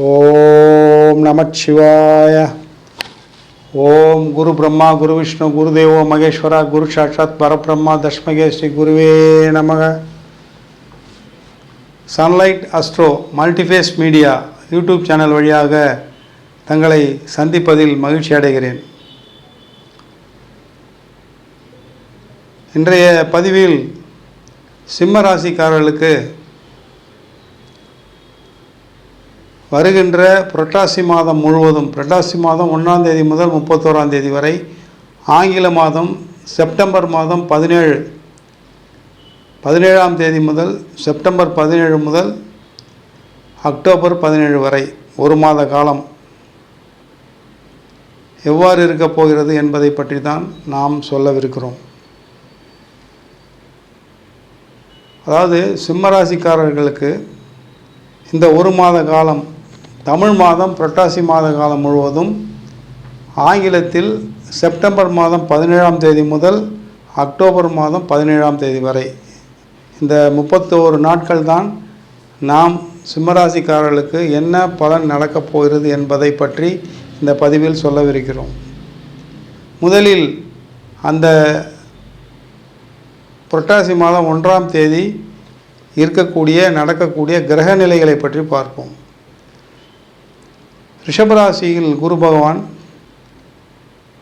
ஓம் நமச்சிவாய ஓம் குரு பிரம்மா குரு விஷ்ணு குருதேவோ மகேஸ்வரா குரு சாட்சாத் பரபிரம்மா தஷ்மகே ஸ்ரீ குருவே நமக. Sunlight Astro Multiface media YouTube channel வழியாக தங்களை சந்திப்பதில் மகிழ்ச்சி அடைகிறேன். இன்றைய பதிவில் சிம்ம ராசிக்காரர்களுக்கு வருகின்ற புரட்டாசி மாதம் முழுவதும் புரட்டாசி மாதம் ஒன்றாம் தேதி முதல் முப்பத்தோராம் தேதி வரை ஆங்கில மாதம் செப்டம்பர் மாதம் பதினேழு பதினேழாம் தேதி முதல் செப்டம்பர் பதினேழு முதல் அக்டோபர் பதினேழு வரை ஒரு மாத காலம். எவ்வாறு இருக்கப் போகிறது என்பதை பற்றி தான் நாம் சொல்லவிருக்கிறோம். அதாவது சிம்மராசிக்காரர்களுக்கு இந்த ஒரு மாத காலம் தமிழ் மாதம் புரட்டாசி மாத காலம் முழுவதும் ஆங்கிலத்தில் செப்டம்பர் மாதம் பதினேழாம் தேதி முதல் அக்டோபர் மாதம் பதினேழாம் தேதி வரை. இந்த முப்பத்தோரு நாட்கள் தான் நாம் சிம்மராசிக்காரர்களுக்கு என்ன பலன் நடக்கப் போகிறது என்பதை பற்றி இந்த பதிவில் சொல்லவிருக்கிறோம். முதலில் அந்த புரட்டாசி மாதம் ஒன்றாம் தேதி இருக்கக்கூடிய நடக்கக்கூடிய கிரக நிலைகளை பற்றி பார்ப்போம். ரிஷபராசியில் குரு பகவான்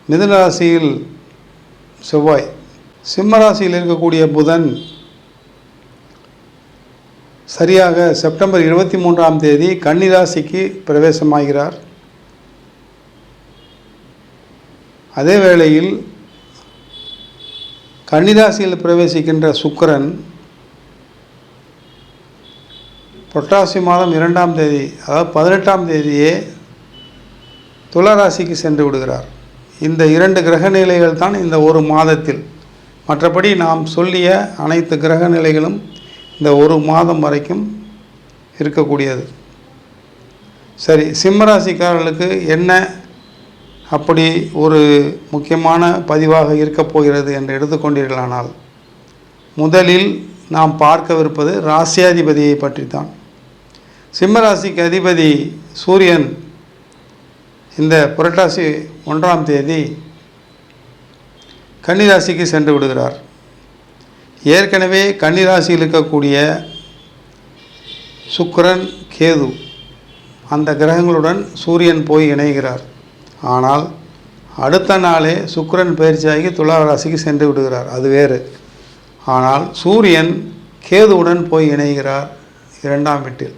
மிதனராசியில் செவ்வாய் சிம்மராசியில் இருக்கக்கூடிய புதன் சரியாக செப்டம்பர் இருபத்தி மூன்றாம் தேதி கன்னிராசிக்கு பிரவேசமாகிறார். அதே வேளையில் கன்னிராசியில் பிரவேசிக்கின்ற சுக்கரன் புரட்டாசி மாதம் இரண்டாம் தேதி அதாவது பதினெட்டாம் தேதியே துளராசிக்கு சென்று விடுகிறார். இந்த இரண்டு கிரக நிலைகள் தான் இந்த ஒரு மாதத்தில். மற்றபடி நாம் சொல்லிய அனைத்து கிரக நிலைகளும் இந்த ஒரு மாதம் வரைக்கும் இருக்கக்கூடியது. சரி சிம்மராசிக்காரர்களுக்கு என்ன அப்படி ஒரு முக்கியமான பதிவாக இருக்கப் போகிறது என்று எடுத்துக்கொண்டீர்களானால் முதலில் நாம் பார்க்கவிருப்பது ராசியாதிபதியை பற்றி தான் சிம்மராசிக்கு அதிபதி சூரியன் இந்த புரட்டாசி ஒன்றாம் தேதி கன்னிராசிக்கு சென்று விடுகிறார். ஏற்கனவே கன்னிராசியில் இருக்கக்கூடிய சுக்கிரன் கேது அந்த கிரகங்களுடன் சூரியன் போய் இணைகிறார். ஆனால் அடுத்த நாளே சுக்கிரன் பயிற்சியாகி துலா ராசிக்கு சென்று விடுகிறார். அது வேறு. ஆனால் சூரியன் கேதுவுடன் போய் இணைகிறார் இரண்டாம் வீட்டில்.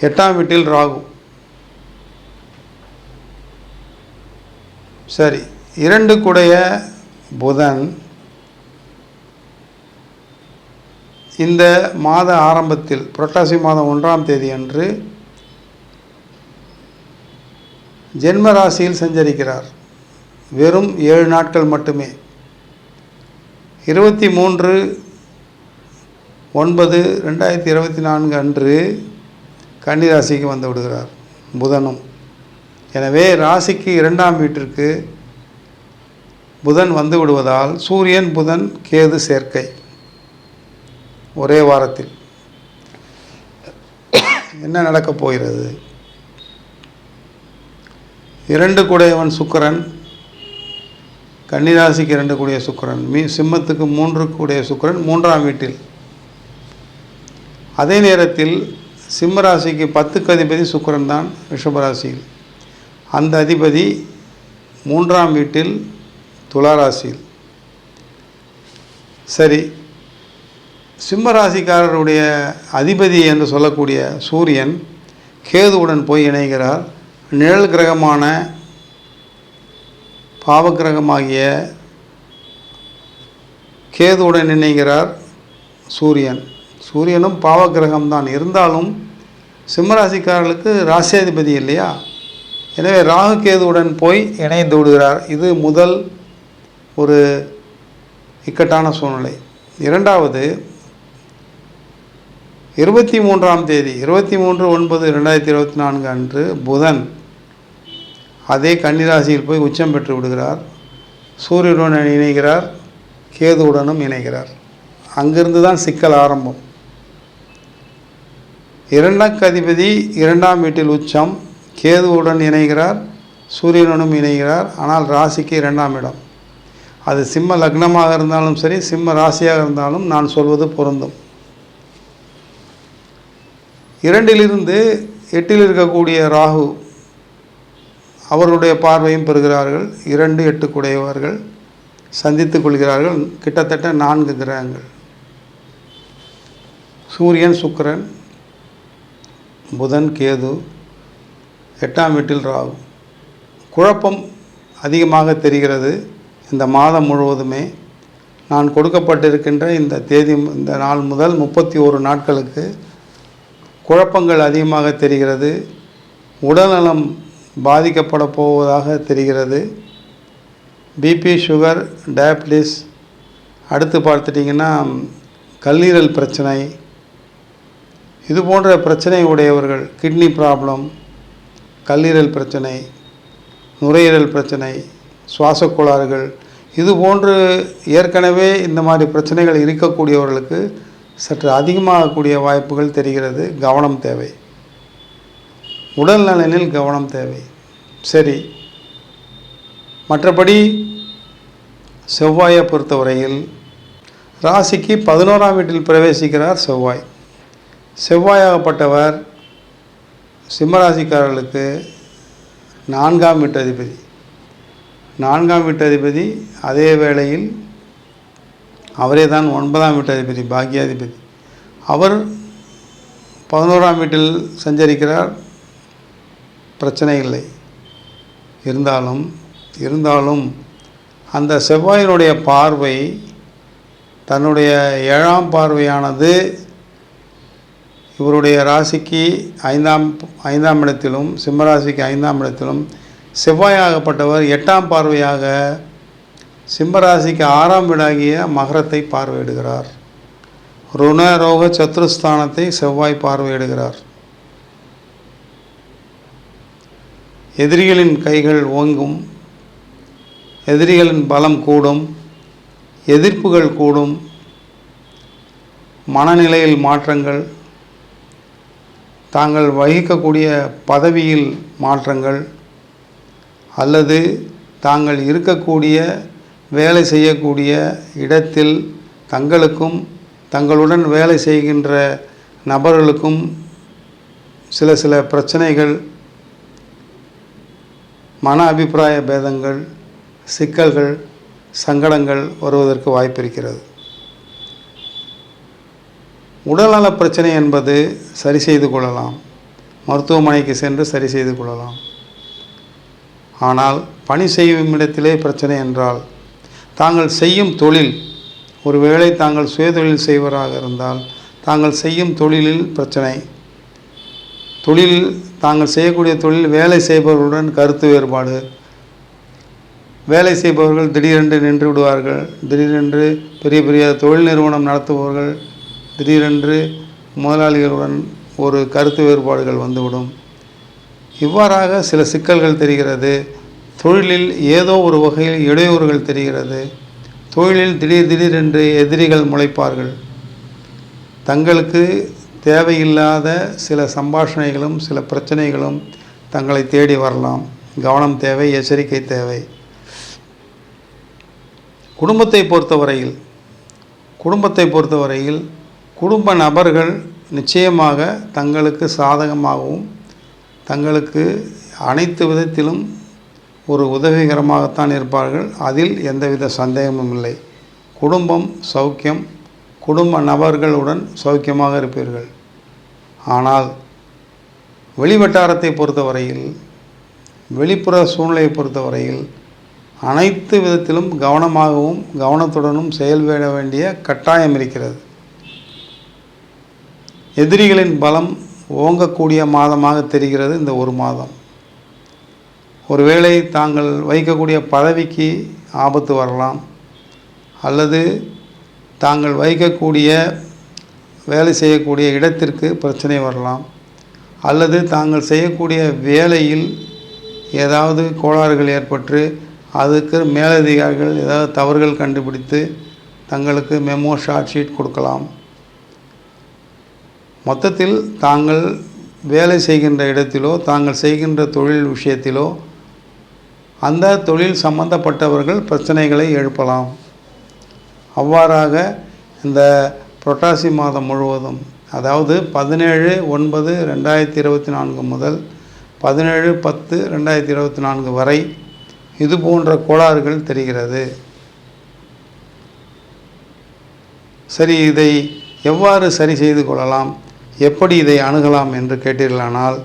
எட்டாம் வீட்டில் ராகு. சரி இரண்டு குடைய புதன் இந்த மாத ஆரம்பத்தில் புரட்டாசி மாதம் ஒன்றாம் தேதி அன்று ஜென்ம ராசியில் சஞ்சரிக்கிறார். வெறும் ஏழு நாட்கள் மட்டுமே. இருபத்தி மூன்று ஒன்பது ரெண்டாயிரத்தி இருபத்தி நான்கு அன்று கன்னிராசிக்கு வந்து விடுகிறார் புதனும். எனவே ராசிக்கு இரண்டாம் வீட்டிற்கு புதன் வந்து விடுவதால் சூரியன் புதன் கேது சேர்க்கை. ஒரே வாரத்தில். என்ன நடக்கப் போகிறது? இரண்டு கூடையவன் சுக்கரன். கன்னிராசிக்கு இரண்டு கூடிய சுக்கரன். மீ சிம்மத்துக்கு மூன்று கூடிய சுக்கரன் மூன்றாம் வீட்டில். அதே நேரத்தில் சிம்மராசிக்கு பத்து பத்துக்கு அதிபதி சுக்கரன் தான் ரிஷபராசியில் அந்த அதிபதி மூன்றாம் வீட்டில் துளாராசியில் சரி சிம்மராசிக்காரருடைய அதிபதி என்று சொல்லக்கூடிய சூரியன் கேதுவுடன் போய் இணைகிறார். நிழல் கிரகமான பாவக்கிரகமாகிய கேதுவுடன் இணைகிறார் சூரியன். சூரியனும் பாவக்கிரகம்தான். இருந்தாலும் சிம்மராசிக்காரர்களுக்கு ராசியாதிபதி இல்லையா? எனவே ராகு கேதுவுடன் போய் இணைந்து விடுகிறார். இது முதல் ஒரு இக்கட்டான சூழ்நிலை. இரண்டாவது இருபத்தி மூன்றாம் தேதி இருபத்தி மூன்று ஒன்பது ரெண்டாயிரத்தி இருபத்தி நான்கு அன்று புதன் அதே கன்னிராசியில் போய் உச்சம் பெற்று விடுகிறார். சூரியனுடன் இணைகிறார் கேதுவுடனும் இணைகிறார். அங்கிருந்து தான் சிக்கல் ஆரம்பம். இரண்டாம் அதிபதி இரண்டாம் வீட்டில் உச்சம் கேதுவுடன் இணைகிறார் சூரியனுடன் இணைகிறார் ஆனால் ராசிக்கு இரண்டாம் இடம். அது சிம்ம லக்னமாக இருந்தாலும் சரி சிம்ம ராசியாக இருந்தாலும் நான் சொல்வது பொருந்தும். இரண்டிலிருந்து எட்டில் இருக்கக்கூடிய ராகு அவர்களுடைய பார்வையும் பெறுகிறார்கள். இரண்டு எட்டுக்குடையவர்கள் சந்தித்துக் கொள்கிறார்கள். கிட்டத்தட்ட நான்கு கிரகங்கள். சூரியன் சுக்கிரன் புதன் கேது எட்டாம் வீட்டில் ராகு குழப்பம் அதிகமாக தெரிகிறது இந்த மாதம் முழுவதுமே. நான் கொடுக்கப்பட்டிருக்கின்ற இந்த தேதி இந்த நாள் முதல் முப்பத்தி ஒரு நாட்களுக்கு குழப்பங்கள் அதிகமாக தெரிகிறது. உடல்நலம் பாதிக்கப்பட போவதாக தெரிகிறது. பிபி சுகர் டயபிட்டிஸ் அடுத்து பார்த்துட்டிங்கன்னா கல்லீரல் பிரச்சனை. இது போன்ற பிரச்சனை உடையவர்கள் கிட்னி ப்ராப்ளம் கல்லீரல் பிரச்சனை நுரையீரல் பிரச்சனை சுவாசக் கோளாறுகள் இது போன்று ஏற்கனவே இந்த மாதிரி பிரச்சனைகள் இருக்கக்கூடியவர்களுக்கு சற்று அதிகமாகக்கூடிய வாய்ப்புகள் தெரிகிறது. கவனம் தேவை. உடல் நலனில் கவனம் தேவை. சரி. மற்றபடி செவ்வாயை பொறுத்தவரையில் ராசிக்கு பதினோராம் வீட்டில் பிரவேசிக்கிறார் செவ்வாய். செவ்வாயாகப்பட்டவர் சிம்மராசிக்காரர்களுக்கு நான்காம் வீட்டதிபதி. நான்காம் வீட்டதிபதி அதே வேளையில் அவரே தான் ஒன்பதாம் வீட்டதிபதி பாக்கியாதிபதி அவர் பதினோராம் வீட்டில் சஞ்சரிக்கிறார். பிரச்சனை இல்லை. இருந்தாலும் இருந்தாலும் அந்த செவ்வாயினுடைய பார்வை தன்னுடைய ஏழாம் பார்வையானது இவருடைய ராசிக்கு ஐந்தாம் ஐந்தாம் இடத்திலும் சிம்மராசிக்கு ஐந்தாம் இடத்திலும் செவ்வாயாகப்பட்டவர் எட்டாம் பார்வையாக சிம்மராசிக்கு ஆறாம் வீடாகிய மகரத்தை பார்வையிடுகிறார். ருண ரோக சத்துருஸ்தானத்தை செவ்வாய் பார்வையிடுகிறார். எதிரிகளின் கைகள் ஓங்கும் எதிரிகளின் பலம் கூடும் எதிர்ப்புகள் கூடும் மனநிலையில் மாற்றங்கள் தாங்கள் வகிக்கக்கூடிய பதவியில் மாற்றங்கள் அல்லது தாங்கள் இருக்கக்கூடிய வேலை செய்யக்கூடிய இடத்தில் தங்களுக்கும் தங்களுடன் வேலை செய்கின்ற நபர்களுக்கும் சில சில பிரச்சனைகள் மன அபிப்பிராய பேதங்கள் சிக்கல்கள் சங்கடங்கள் வருவதற்கு வாய்ப்பிருக்கிறது. உடல்நல பிரச்சனை என்பது சரி செய்து கொள்ளலாம். மருத்துவமனைக்கு சென்று சரி செய்து கொள்ளலாம். ஆனால் பணி செய்யும் இடத்திலே பிரச்சனை என்றால் தாங்கள் செய்யும் தொழில் ஒருவேளை தாங்கள் சுயதொழில் செய்வராக இருந்தால் தாங்கள் செய்யும் தொழிலில் பிரச்சனை. தொழிலில் தாங்கள் செய்யக்கூடிய தொழில் வேலை செய்பவர்களுடன் கருத்து வேறுபாடு. வேலை செய்பவர்கள் திடீரென்று நின்று விடுவார்கள் திடீரென்று பெரிய பெரிய தொழில் நிறுவனம் நடத்துபவர்கள் திடீரென்று முதலாளிகளுடன் ஒரு கருத்து வேறுபாடுகள் வந்துவிடும். இவ்வாறாக சில சிக்கல்கள் தெரிகிறது. தொழிலில் ஏதோ ஒரு வகையில் இடையூறுகள் தெரிகிறது. தொழிலில் திடீர் திடீரென்று எதிரிகள் முளைப்பார்கள். தங்களுக்கு தேவையில்லாத சில சம்பாஷணைகளும் சில பிரச்சனைகளும் தங்களை தேடி வரலாம். கவனம் தேவை எச்சரிக்கை தேவை. குடும்பத்தை பொறுத்தவரையில் குடும்பத்தை பொறுத்தவரையில் குடும்ப நபர்கள் நிச்சயமாக தங்களுக்கு சாதகமாகவும் தங்களுக்கு அனைத்து விதத்திலும் ஒரு உதவிகரமாகத்தான் இருப்பார்கள். அதில் எந்தவித சந்தேகமும் இல்லை. குடும்பம் சௌக்கியம் குடும்ப நபர்களுடன் சௌக்கியமாக இருப்பீர்கள். ஆனால் வெளிவட்டாரத்தை பொறுத்தவரையில் வெளிப்புற சூழ்நிலையை பொறுத்தவரையில் அனைத்து விதத்திலும் கவனமாகவும் கவனத்துடனும் செயல்பட வேண்டிய கட்டாயம் இருக்கிறது. எதிரிகளின் பலம் ஓங்கக்கூடிய மாதமாக தெரிகிறது இந்த ஒரு மாதம். ஒருவேளை தாங்கள் வைக்கக்கூடிய பதவிக்கு ஆபத்து வரலாம் அல்லது தாங்கள் வைக்கக்கூடிய வேலை செய்யக்கூடிய இடத்திற்கு பிரச்சனை வரலாம் அல்லது தாங்கள் செய்யக்கூடிய வேலையில் ஏதாவது கோளாறுகள் ஏற்பட்டு அதுக்கு மேலதிகாரிகள் ஏதாவது தவறுகள் கண்டுபிடித்து தங்களுக்கு மெமோ ஷார்ட் ஷீட் கொடுக்கலாம். மொத்தத்தில் தாங்கள் வேலை செய்கின்ற இடத்திலோ தாங்கள் செய்கின்ற தொழில் விஷயத்திலோ அந்த தொழில் சம்பந்தப்பட்டவர்கள் பிரச்சனைகளை எழுப்பலாம். அவ்வாறாக இந்த புரட்டாசி மாதம் முழுவதும் அதாவது பதினேழு ஒன்பது ரெண்டாயிரத்தி இருபத்தி நான்கு முதல் பதினேழு பத்து ரெண்டாயிரத்தி இருபத்தி நான்கு வரை இது போன்ற கோளாறுகள் தெரிகிறது. சரி இதை எவ்வாறு சரி செய்து கொள்ளலாம்? எப்படி இதை அணுகலாம் என்று கேட்டீர்களானால்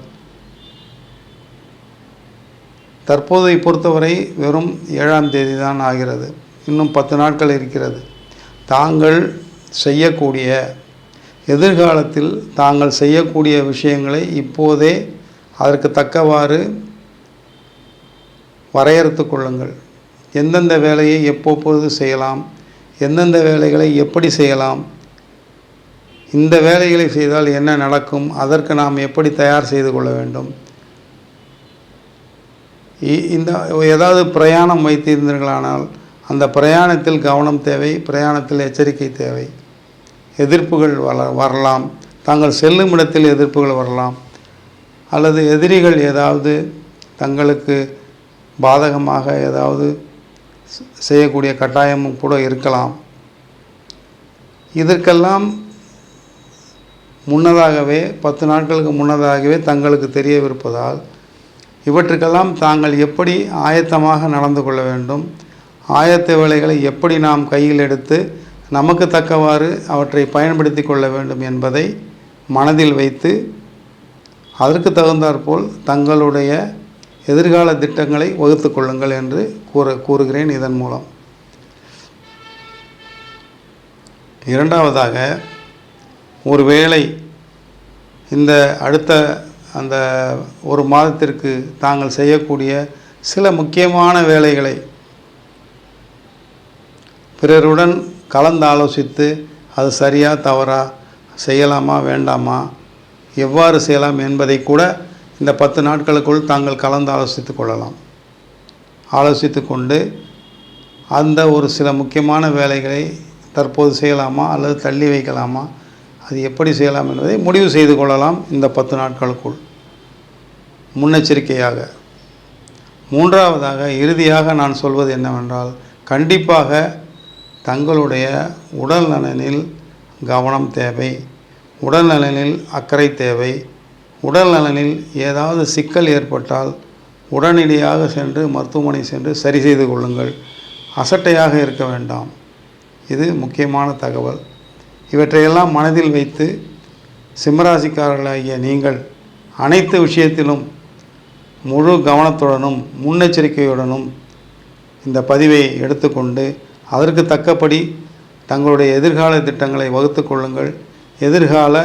தற்போதை பொறுத்தவரை வெறும் ஏழாம் தேதி தான் ஆகிறது. இன்னும் பத்து நாட்கள் இருக்கிறது. தாங்கள் செய்யக்கூடிய எதிர்காலத்தில் தாங்கள் செய்யக்கூடிய விஷயங்களை இப்போதே அதற்கு தக்கவாறு வரையறுத்து கொள்ளுங்கள். எந்தெந்த வேலையை எப்போப்போது செய்யலாம்? எந்தெந்த வேலைகளை எப்படி செய்யலாம்? இந்த வேலைகளை செய்தால் என்ன நடக்கும்? அதற்கு நாம் எப்படி தயார் செய்து கொள்ள வேண்டும்? இ- இந்த ஏதாவது பிரயாணம் வைத்திருந்தீர்களானால் அந்த பிரயாணத்தில் கவனம் தேவை பிரயாணத்தில் எச்சரிக்கை தேவை. எதிர்ப்புகள் வர வரலாம். தாங்கள் செல்லும் இடத்தில் எதிர்ப்புகள் வரலாம். அல்லது எதிரிகள் ஏதாவது தங்களுக்கு பாதகமாக ஏதாவது செய்யக்கூடிய கட்டாயமும் கூட இருக்கலாம். இதற்கெல்லாம் முன்னதாகவே பத்து நாட்களுக்கு முன்னதாகவே தங்களுக்கு தெரியவிருப்பதால் இவற்றுக்கெல்லாம் தாங்கள் எப்படி ஆயத்தமாக நடந்து கொள்ள வேண்டும் ஆயத்த வேலைகளை எப்படி நாம் கையில் எடுத்து நமக்கு தக்கவாறு அவற்றை பயன்படுத்தி கொள்ள வேண்டும் என்பதை மனதில் வைத்து அதற்கு தகுந்தாற்போல் தங்களுடைய எதிர்கால திட்டங்களை வகுத்து கொள்ளுங்கள் என்று கூற கூறுகிறேன் இதன் மூலம். இரண்டாவதாக ஒருவேளை இந்த அடுத்த அந்த ஒரு மாதத்திற்கு தாங்கள் செய்யக்கூடிய சில முக்கியமான வேலைகளை பிறருடன் கலந்து ஆலோசித்து அது சரியா தவறா செய்யலாமா வேண்டாமா எவ்வாறு செய்யலாம் என்பதை கூட இந்த பத்து நாட்களுக்குள் தாங்கள் கலந்து ஆலோசித்து கொள்ளலாம். ஆலோசித்து கொண்டு அந்த ஒரு சில முக்கியமான வேலைகளை தற்போது செய்யலாமா அல்லது தள்ளி வைக்கலாமா அது எப்படி செய்யலாம் என்பதை முடிவு செய்து கொள்ளலாம் இந்த பத்து நாட்களுக்குள். முன்னெச்சரிக்கையாக. மூன்றாவதாக இறுதியாக நான் சொல்வது என்னவென்றால் கண்டிப்பாக தங்களுடைய உடல் நலனில் கவனம் தேவை. உடல் நலனில் அக்கறை தேவை. உடல் நலனில் ஏதாவது சிக்கல் ஏற்பட்டால் உடனடியாக சென்று மருத்துவமனை சென்று சரி செய்து கொள்ளுங்கள். அசட்டையாக இருக்க வேண்டாம். இது முக்கியமான தகவல். இவற்றையெல்லாம் மனதில் வைத்து சிம்மராசிக்காரர்களாகிய நீங்கள் அனைத்து விஷயத்திலும் முழு கவனத்துடனும் முன்னெச்சரிக்கையுடனும் இந்த பதிவை எடுத்துக்கொண்டு அதற்கு தக்கபடி தங்களுடைய எதிர்கால திட்டங்களை வகுத்து கொள்ளுங்கள். எதிர்கால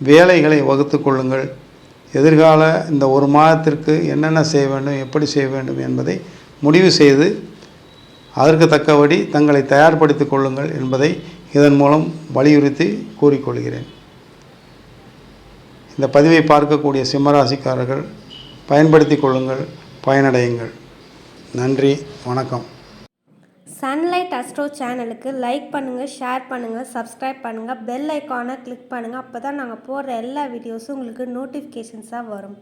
வேலைகளை வகுத்து கொள்ளுங்கள். எதிர்கால இந்த ஒரு மாதத்திற்கு என்னென்ன செய்ய வேண்டும் எப்படி செய்ய வேண்டும் என்பதை முடிவு செய்து அதற்கு தக்கபடி தங்களை தயார்படுத்திக் கொள்ளுங்கள் என்பதை இதன் மூலம் வலியுறுத்தி கூறிக்கொள்கிறேன். இந்த பதிவை பார்க்கக்கூடிய சிம்மராசிக்காரர்கள் பயன்படுத்தி கொள்ளுங்கள் பயனடையுங்கள். நன்றி வணக்கம். சன்லைட் அஸ்ட்ரோ சேனலுக்கு லைக் பண்ணுங்கள் ஷேர் பண்ணுங்கள் சப்ஸ்கிரைப் பண்ணுங்கள் பெல் ஐக்கானை கிளிக் பண்ணுங்கள் அப்போ தான் நாங்கள் போடுற எல்லா வீடியோஸும் உங்களுக்கு நோட்டிஃபிகேஷன்ஸாக வரும்.